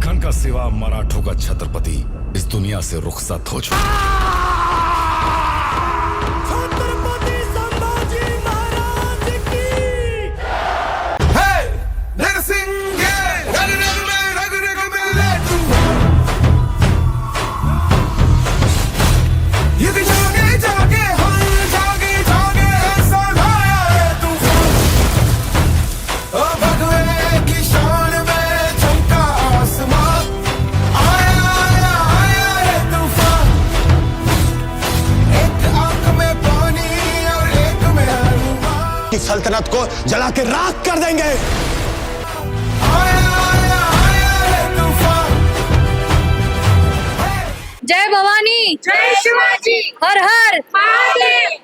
मक्खन का सिवा मराठों का छत्रपति इस दुनिया से रुखसत हो चुका सल्तनत को जला के राख कर देंगे। जय भवानी। जय शिवाजी। हर हर। महादेव।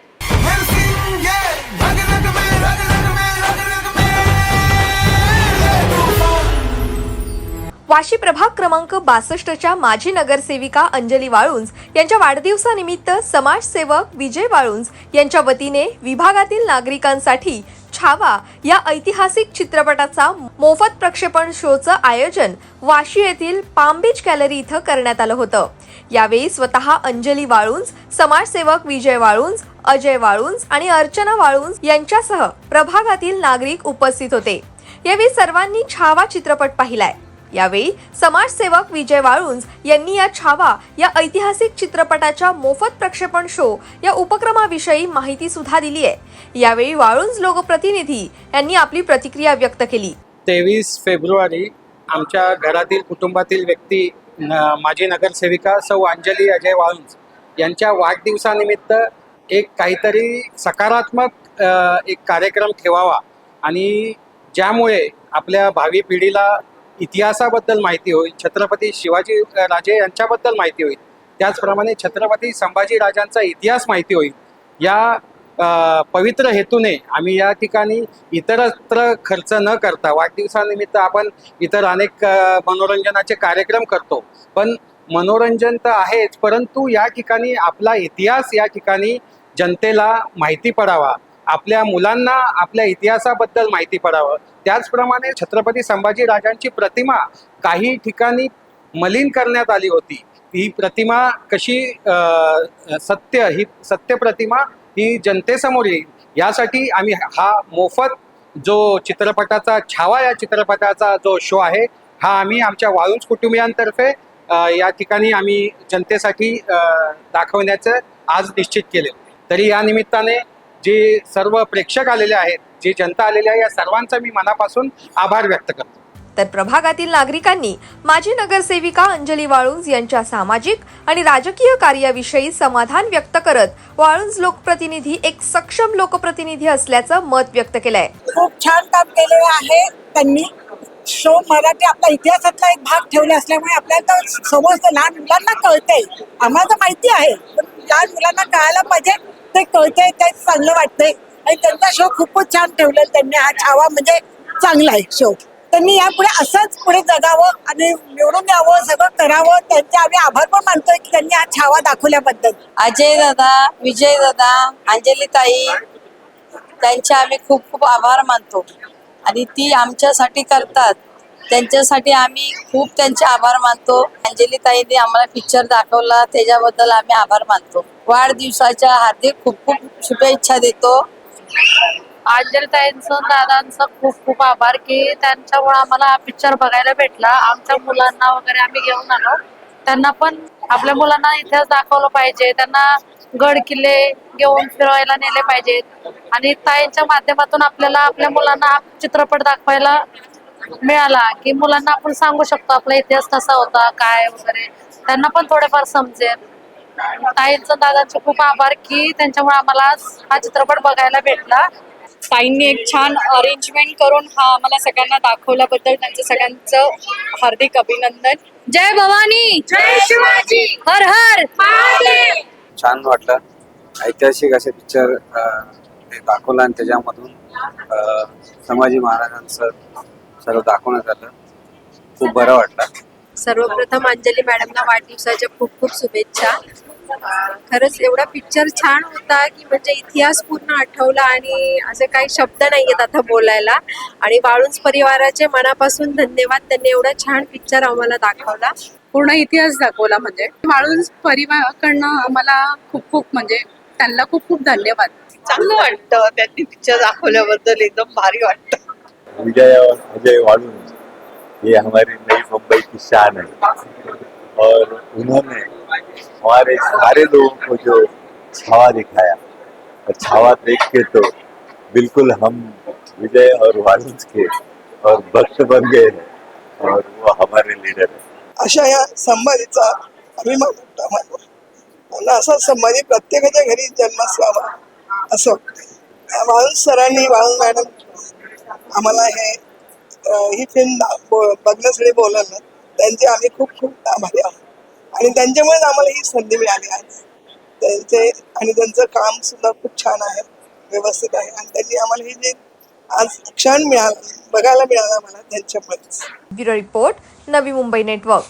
वाशी प्रभाग क्रमांक बासष्टच्या माजी नगरसेविका अंजली वाळुंज यांच्या वाढदिवसानिमित्त समाजसेवक विजय वाळुंज यांच्या वतीने विभागातील नागरिकांसाठी छावा या ऐतिहासिक चित्रपटाचा मोफत प्रक्षेपण शोचं आयोजन वाशी येथील पाम बीच गॅलरी इथं करण्यात आलं होतं. यावेळी स्वतः अंजली वाळुंज समाजसेवक विजय वाळुंज अजय वाळुंज आणि अर्चना वाळुंज यांच्यासह प्रभागातील नागरिक उपस्थित होते. यावेळी सर्वांनी छावा चित्रपट पाहिलाय. यावेळी समाजसेवक विजय वाळुंज यांनी या छावा या ऐतिहासिक चित्रपटाच्या मोफत प्रक्षेपण शो या उपक्रमाविषयी माहिती सुद्धा दिली आहे. यावेळी वाळुंज लोकप्रतिनिधी यांनी आपली प्रतिक्रिया व्यक्त केली. तेवीस फेब्रुवारी आमच्या घरातील कुटुंबातील व्यक्ती माजी नगरसेविका सौ अंजली अजय वाळुंज यांच्या वाढदिवसानिमित्त एक काहीतरी सकारात्मक एक कार्यक्रम ठेवावा आणि ज्यामुळे आपल्या भावी पिढीला इतिहासाबद्दल माहिती होईल. छत्रपती शिवाजी राजे यांच्याबद्दल माहिती होईल. त्याचप्रमाणे छत्रपती संभाजी राजांचा इतिहास माहिती होईल. या पवित्र हेतूने आम्ही या ठिकाणी इतरत्र खर्च न करता वाढदिवसानिमित्त आपण इतर अनेक मनोरंजनाचे कार्यक्रम करतो. पण मनोरंजन तर आहेच परंतु या ठिकाणी आपला इतिहास या ठिकाणी जनतेला माहिती पडावा. आपल्या मुलांना आपल्या इतिहासाबद्दल माहिती पडावं. त्याचप्रमाणे छत्रपती संभाजी राजांची प्रतिमा काही ठिकाणी मलिन करण्यात आली होती. ही प्रतिमा कशी सत्य ही सत्य प्रतिमा ही जनतेसमोर येईल यासाठी आम्ही हा मोफत जो चित्रपटाचा छावा या चित्रपटाचा जो शो आहे हा आम्ही आमच्या वाळूंज कुटुंबियांतर्फे या ठिकाणी आम्ही जनतेसाठी दाखवण्याचं आज निश्चित केले. तरी या निमित्ताने जे सर्व प्रेक्षक आलेले आहेत जे जनता आलेली आहे या सर्वांचा मी मनापासून आभार व्यक्त करतो. तर प्रभागातील नागरिकांनी माजी नगरसेविका अंजली वाळुंज यांच्या सामाजिक आणि राजकीय कार्याविषयी समाधान व्यक्त करत वाळुंज लोकप्रतिनिधी एक सक्षम लोकप्रतिनिधी असल्याचं मत व्यक्त केलंय. खूप छान काम केलेलं आहे त्यांनी. शो मराठी आपला इतिहासातला एक भाग ठेवला असल्यामुळे आपल्याला तर समजतं लहान मुलांना कळतंय. आम्हाला तर माहिती आहे पण लहान मुलांना कळायला पाहिजे. ते कळतंय ते चांगलं वाटतंय. आणि त्यांचा शो खूपच छान ठेवलेला त्यांनी. हा छावा म्हणजे चांगला आहे शो त्यांनी यापुढे असंच पुढे जगावं आणि निवडून यावं सगळं करावं. त्यांचे आम्ही आभार पण मानतोय की त्यांनी हा छावा दाखवल्याबद्दल. अजय दादा विजय दादा अंजली ताई त्यांचे आम्ही खूप खूप आभार मानतो. आणि ती आमच्यासाठी करतात. त्यांच्यासाठी आम्ही खूप त्यांचे आभार मानतो. अंजली ताईने आम्हाला पिक्चर दाखवला त्याच्याबद्दल आम्ही आभार मानतो. वाढदिवसाच्या हार्दिक खूप खूप शुभेच्छा देतो. ताईंचं दादांचं खूप खूप आभार की त्यांच्यामुळे आम्हाला हा पिक्चर बघायला भेटला. आमच्या मुलांना वगैरे आम्ही घेऊन आलो. त्यांना पण आपल्या मुलांना इतिहास दाखवलं पाहिजे. त्यांना गड किल्ले घेऊन फिरवायला नेले पाहिजेत. आणि ताईंच्या माध्यमातून आपल्याला आपल्या मुलांना हा चित्रपट दाखवायला मिळाला की मुलांना आपण सांगू शकतो आपला इतिहास कसा होता काय वगैरे. त्यांना पण थोडेफार समजेल. ताईंचं दादांचे खूप आभार की त्यांच्यामुळे आम्हाला आज हा चित्रपट बघायला भेटला. ताईंनी एक छान अरेंजमेंट करून हा आम्हाला सगळ्यांना दाखवल्याबद्दल त्यांचं सगळ्यांचं हार्दिक अभिनंदन. जय भवानी! जय शिवाजी! हर हर! महादेव! छान वाटलं. ऐतिहासिक असे पिक्चर दाखवलं आणि त्याच्यामधून संभाजी महाराजांचं सर्व दाखवण्यात आलं. खूप बरं वाटलं. सर्वप्रथम अंजली मॅडमला वाढदिवसाच्या खूप खूप शुभेच्छा. खरंच एवढा पिक्चर छान होता की म्हणजे इतिहास पूर्ण आठवला आणि असे काही शब्द नाही आहेत आता बोलायला. आणि वाळुंज परिवाराचे मनापासून धन्यवाद. त्यांनी एवढा छान पिक्चर आम्हाला दाखवला. पूर्ण इतिहास दाखवला म्हणजे. वाळूंज परिवाराकडनं आम्हाला खूप खूप म्हणजे त्यांना खूप खूप धन्यवाद. चांगलं वाटतं त्यांनी पिक्चर दाखवल्याबद्दल. एकदम भारी वाटतं. विजय अजय वालू ये हमारी नई मुंबई की शान है. और उन्होंने हमारे सारे लोगों को जो छावा दिखाया और छावा देख के तो बिल्कुल हम विजय और वारिस के और भक्त बन गए हैं और वो हमारे लीडर है। अशा या संभाजीचा अभिमान वाटतो मला. आणि असा संभाजी प्रत्येकाच्या घरी जन्मास लावा असं वाटतं. सरांनी वाळू मॅडम आम्हाला हे ही फिल्म बघण्यासाठी बोलवलं. त्यांचे आम्ही खूप खूप आणि त्यांच्यामुळेच आम्हाला ही संधी मिळाली आहे. त्यांचे आणि त्यांचं काम सुद्धा खूप छान आहे व्यवस्थित आहे. आणि त्यांनी आम्हाला हे जे आज क्षण मिळाला बघायला मिळाला मला त्यांच्यामुळेच. Bureau report Navi Mumbai network.